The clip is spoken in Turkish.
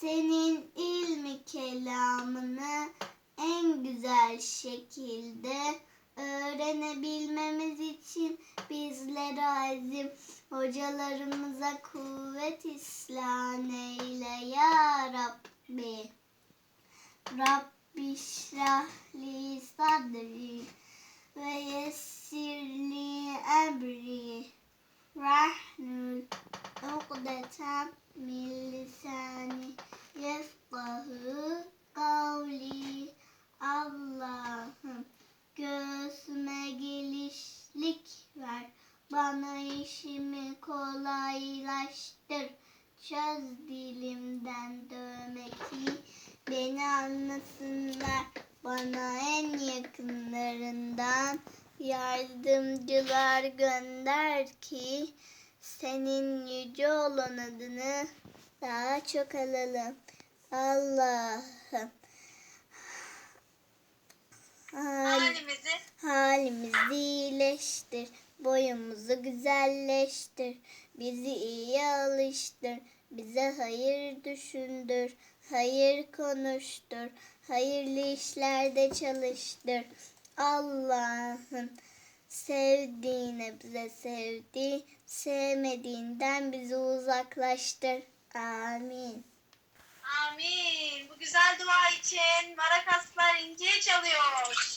Senin ilmi kelamını en güzel şekilde öğrenebilmemiz için bizlere azim hocalarımıza kuvvet ihsan eyle ya Rabbi. Rabbi şrahli sadri ve yessirli emri. Rahnul Bana işimi kolaylaştır. Çöz dilimden dövmeki. Beni anlasınlar. Bana en yakınlarından yardımcılar gönder ki senin yüce olan adını daha çok alalım. Allah'ım güzelleştir. Bizi iyi alıştır. Bize hayır düşündür. Hayır konuştur. Hayırlı işlerde çalıştır. Allah'ım sevdiğine bize sevdi. Sevmediğinden bizi uzaklaştır. Amin. amin. Bu güzel dua için marakaslar ince çalıyor.